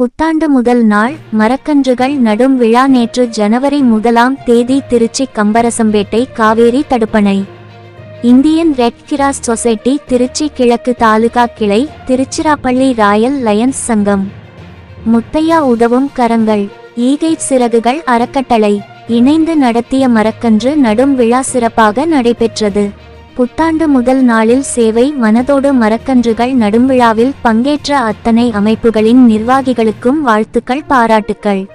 புத்தாண்டு முதல் நாள் மரக்கன்றுகள் நடும் விழா நேற்று ஜனவரி முதலாம் தேதி திருச்சி கம்பரசம்பேட்டை காவேரி தடுப்பணை. Indian Red Cross society Trichy கிழக்கு தாலுகா கிளை திருச்சிராப்பள்ளி ராயல் லயன்ஸ் சங்கம். முத்தையா உதவும் கரங்கள் ஈகை சிறகுகள் அறக்கட்டளை இணைந்து நடத்திய மரக்கன்று நடும் விழா சிறப்பாக நடைபெற்றது. புத்தாண்டு முதல் நாளில் சேவை மனதோடு மரக்கன்றுகள் நடும் விழாவில் பங்கேற்ற அத்தனை அமைப்புகளின் நிர்வாகிகளுக்கும் வாழ்த்துக்கள் பாராட்டுக்கள்.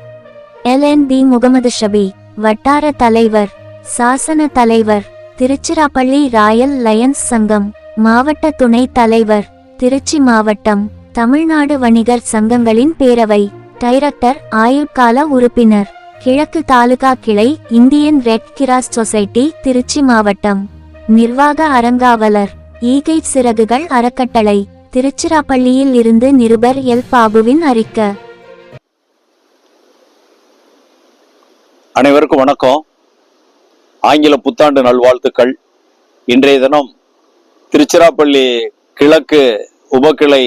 L. N. P. Mohammed Shafi வட்டார தலைவர் சாசன தலைவர் திருச்சிராப்பள்ளி ராயல் லயன்ஸ் சங்கம் மாவட்ட துணைத் தலைவர் திருச்சி மாவட்டம் தமிழ்நாடு வணிகர் சங்கங்களின் பேரவை டைரக்டர் ஆயுட்கால உறுப்பினர் கிழக்கு தாலுகா கிளை Indian Red Cross society Trichy மாவட்டம். நிர்வாக அரங்காவலர் ஈகை சிறகுகள் அறக்கட்டளை திருச்சிராப்பள்ளியில் இருந்து நிருபர் எல். பாபுவின் அறிக்கை. அனைவருக்கும் வணக்கம். ஆங்கில புத்தாண்டு நல்வாழ்த்துக்கள். இன்றைய தினம் திருச்சிராப்பள்ளி கிழக்கு உபக்கிளை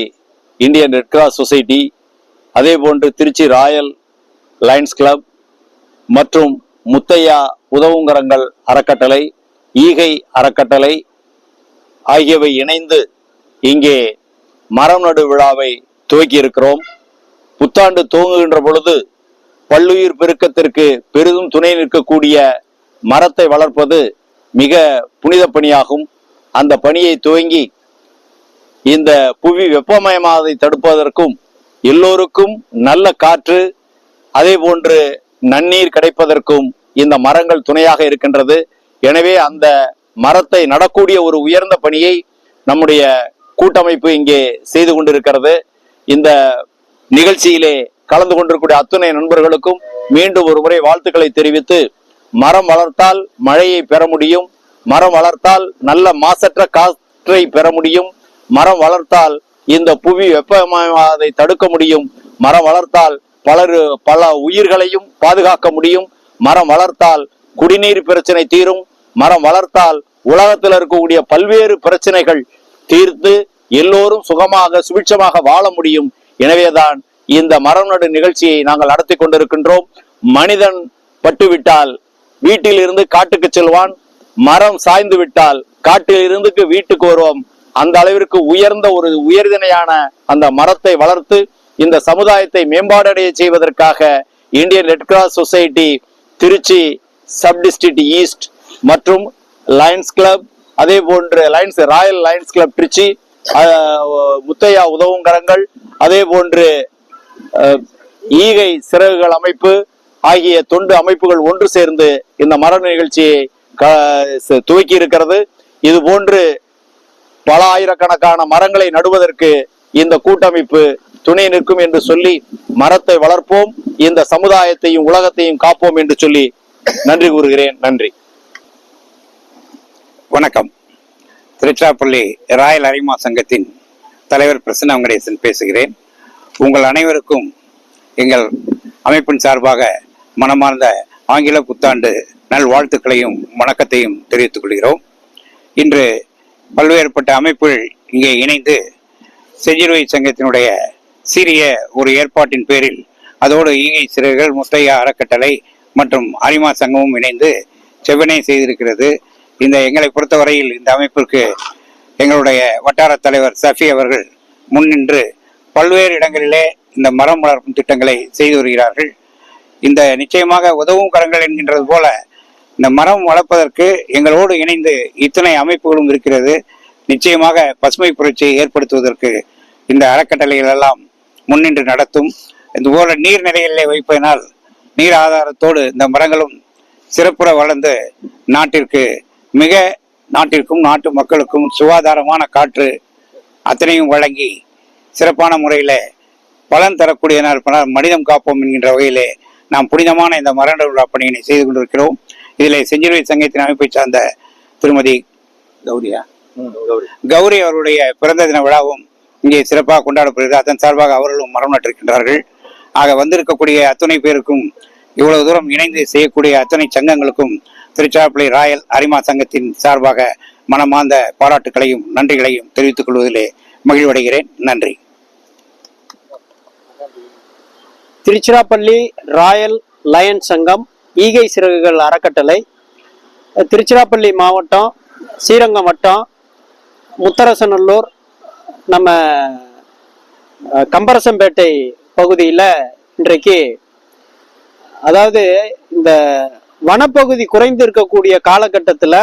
இந்தியன் ரெட் கிராஸ் சொசைட்டி அதே போன்று திருச்சி ராயல் லயன்ஸ் கிளப் மற்றும் முத்தையா உதவுங்கரங்கள் அறக்கட்டளை ஈகை அறக்கட்டளை ஆகியவை இணைந்து இங்கே மரம் நடு விழாவை துவக்கி இருக்கிறோம் புத்தாண்டு துவங்குகின்ற பொழுது பல்லுயிர் பெருக்கத்திற்கு பெரிதும் துணை நிற்கக்கூடிய மரத்தை வளர்ப்பது மிக புனித பணியாகும். அந்த பணியை துவங்கி இந்த புவி வெப்பமயமாவதை தடுப்பதற்கும் எல்லோருக்கும் நல்ல காற்று அதே போன்று நன்னீர் கிடைப்பதற்கும் இந்த மரங்கள் துணையாக இருக்கின்றது. எனவே அந்த மரத்தை நடக்கூடிய ஒரு உயர்ந்த பணியை நம்முடைய கூட்டமைப்பு இங்கே செய்து கொண்டிருக்கிறது. இந்த நிகழ்ச்சியிலே கலந்து கொண்டிருக்கூடிய அத்துணை நண்பர்களுக்கும் மீண்டும் ஒரு முறை வாழ்த்துக்களை தெரிவித்து மரம் வளர்த்தால் மழையை பெற முடியும் மரம் வளர்த்தால் நல்ல மாசற்ற காற்றை பெற முடியும் மரம் வளர்த்தால் இந்த புவி வெப்பமயமாவதை தடுக்க முடியும் மரம் வளர்த்தால் பலர் பல உயிர்களையும் பாதுகாக்க முடியும் மரம் வளர்த்தால் குடிநீர் பிரச்சனை தீரும் மரம் வளர்த்தால் உலகத்தில் இருக்கக்கூடிய பல்வேறு பிரச்சனைகள் தீர்த்து எல்லோரும் சுகமாக சுபிட்சமாக வாழ முடியும். எனவேதான் இந்த மரம் நடு நிகழ்ச்சியை நாங்கள் நடத்தி கொண்டிருக்கின்றோம். மனிதன் பட்டுவிட்டால் வீட்டில் இருந்து காட்டுக்கு செல்வான். மரம் சாய்ந்து விட்டால் காட்டில் இருந்து வீட்டுக்கு வருவோம். அந்த அளவிற்கு உயர்ந்த ஒரு உயர்தினையான அந்த மரத்தை வளர்த்து இந்த சமுதாயத்தை மேம்பாடடைய செய்வதற்காக Indian Red Cross society Trichy sub district east மற்றும் லயன்ஸ் கிளப் அதே போன்று lions royal lions club Trichy Muthaiah உதவும் கரங்கள் அதே போன்று ஈகை சிறகுகள் அமைப்பு ஆகிய தொண்டு அமைப்புகள் ஒன்று சேர்ந்து இந்த மர நிகழ்ச்சியை க- துவக்கி இருக்கிறது. இது போன்று பல ஆயிரக்கணக்கான மரங்களை நடுவதற்கு இந்த கூட்டமைப்பு துணை நிற்கும் என்று சொல்லி மரத்தை வளர்ப்போம். இந்த சமுதாயத்தையும் உலகத்தையும் காப்போம் என்று சொல்லி நன்றி கூறுகிறேன். நன்றி. வணக்கம். திருச்சிராப்பள்ளி ராயல் அரிமா சங்கத்தின் தலைவர் பிரசன்ன வெங்கடேசன் பேசுகிறேன். உங்கள் அனைவருக்கும் எங்கள் அமைப்பின் சார்பாக மனமார்ந்த ஆங்கில புத்தாண்டு நல்வாழ்த்துக்களையும் வணக்கத்தையும் தெரிவித்துக் கொள்கிறோம். இன்று பல்வேறுபட்ட அமைப்புகள் இங்கே இணைந்து செஞ்சிலுவை சங்கத்தினுடைய சிறிய ஒரு ஏற்பாட்டின் பேரில் அதோடு ஈகை சிறுகள் முத்தையா அறக்கட்டளை மற்றும் அரிமா சங்கமும் இணைந்து செவ்வனை செய்திருக்கிறது. இந்த எங்களை பொறுத்தவரையில் இந்த அமைப்பிற்கு எங்களுடைய வட்டார தலைவர் சஃபி அவர்கள் முன்னின்று பல்வேறு இடங்களிலே இந்த மரம் வளர்க்கும் திட்டங்களை செய்து வருகிறார்கள். இந்த நிச்சயமாக உதவும் கரங்கள் என்கின்றது போல இந்த மரம் வளர்ப்பதற்கு எங்களோடு இணைந்து இத்தனை அமைப்புகளும் இருக்கிறது. நிச்சயமாக பசுமை புரட்சியை ஏற்படுத்துவதற்கு இந்த அறக்கட்டளைகள் எல்லாம் முன்னின்று நடத்தும். இதுபோல நீர்நிலைகளிலே வைப்பதனால் நீர் ஆதாரத்தோடு இந்த மரங்களும் சிறப்புற வளர்ந்து நாட்டிற்கு மிக நாட்டிற்கும் நாட்டு மக்களுக்கும் சுகாதாரமான காற்று அத்தனையும் வழங்கி சிறப்பான முறையில் பலன் தரக்கூடிய நாள் மனிதம் காப்போம் என்கின்ற வகையிலே நாம் புனிதமான இந்த மரண விழா பணியினை செய்து கொண்டிருக்கிறோம். இதில் செஞ்சிலுவை சங்கத்தின் அமைப்பை சார்ந்த திருமதி கௌரியா. கௌரி அவருடைய பிறந்த தின விழாவும் இங்கே சிறப்பாக கொண்டாடப்படுகிறது. அதன் சார்பாக அவர்களும் மரம் நட்டிருக்கின்றார்கள். ஆக வந்திருக்கக்கூடிய அத்தனை பேருக்கும் இவ்வளவு தூரம் இணைந்து செய்யக்கூடிய அத்தனை சங்கங்களுக்கும் திருச்சிராப்பள்ளி ராயல் அரிமா சங்கத்தின் சார்பாக மனமார்ந்த பாராட்டுகளையும் நன்றிகளையும் தெரிவித்துக் கொள்வதிலே மகிழ்வடைகிறேன். நன்றி. திருச்சிராப்பள்ளி ராயல் லயன் சங்கம் ஈகை சிறகுகள் அறக்கட்டளை திருச்சிராப்பள்ளி மாவட்டம் ஸ்ரீரங்கம் வட்டம் முத்தரசநல்லூர் நம்ம கம்பரசம்பேட்டை பகுதியில் இன்றைக்கு அதாவது இந்த வனப்பகுதி குறைந்து இருக்கக்கூடிய காலகட்டத்தில்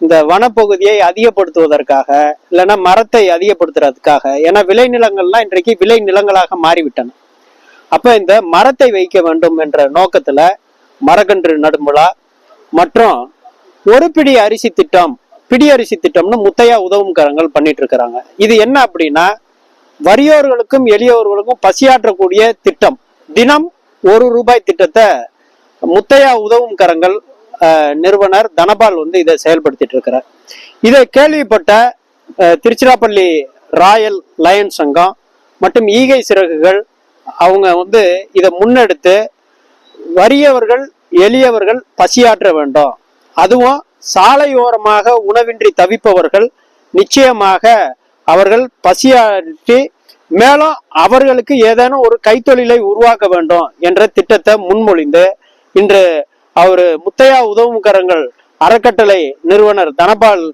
இந்த வனப்பகுதியை அதிகப்படுத்துவதற்காக இல்லைன்னா மரத்தை அதிகப்படுத்துறதுக்காக ஏன்னா விளைநிலங்கள்லாம் இன்றைக்கு விளை நிலங்களாக மாறிவிட்டன. அப்ப இந்த மரத்தை வைக்க வேண்டும் என்ற நோக்கத்துல மரக்கன்று நடுமுழா மற்றும் ஒரு பிடி அரிசி திட்டம் பிடி அரிசி திட்டம்னு முத்தையா உதவும் கரங்கள் பண்ணிட்டு இருக்கிறாங்க இது என்ன அப்படின்னா வறியோர்களுக்கும் எளியவர்களுக்கும் பசியாற்றக்கூடிய திட்டம். தினம் ஒரு ரூபாய் திட்டத்தை முத்தையா உதவும் கரங்கள் நிறுவனர் தனபால் வந்து இதை செயல்படுத்திட்டு இருக்கிறார். இதை கேள்விப்பட்ட திருச்சிராப்பள்ளி ராயல் லயன் சங்கம் மற்றும் ஈகை சிறகுகள் அவங்க வந்து இதை முன்னெடுத்து வறியவர்கள் எளியவர்கள் பசியாற்ற வேண்டும். அதுவும் சாலையோரமாக உணவின்றி தவிப்பவர்கள் நிச்சயமாக அவர்கள் பசியாற்றி மேலும் அவர்களுக்கு ஏதேனும் ஒரு கைத்தொழிலை உருவாக்க வேண்டும் என்ற திட்டத்தை முன்மொழிந்து இன்று அவர் முத்தையா உதவும் கரங்கள் அறக்கட்டளை நிறுவனர் தனபால்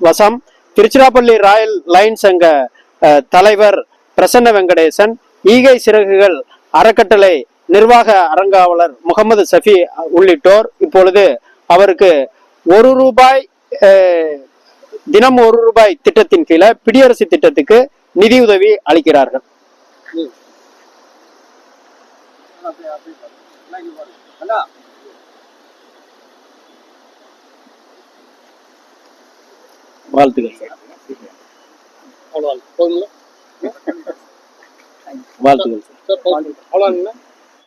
வசம் திருச்சிராப்பள்ளி ராயல் லைன்ஸ் சங்க தலைவர் பிரசன்ன வெங்கடேசன் ஈகை சிறகுகள் அறக்கட்டளை நிர்வாக அரங்காவலர் முகமது சஃபி உள்ளிட்டோர் இப்பொழுது அவருக்கு ஒரு ரூபாய் தினம் ஒரு ரூபாய் திட்டத்தின் கீழே பிடியரசு திட்டத்துக்கு நிதியுதவி அளிக்கிறார்கள். வாழ்த்துக்கள் சார். அவ்வளோ போதுங்களா வாழ்த்துக்கள் சார். அவ்வளோ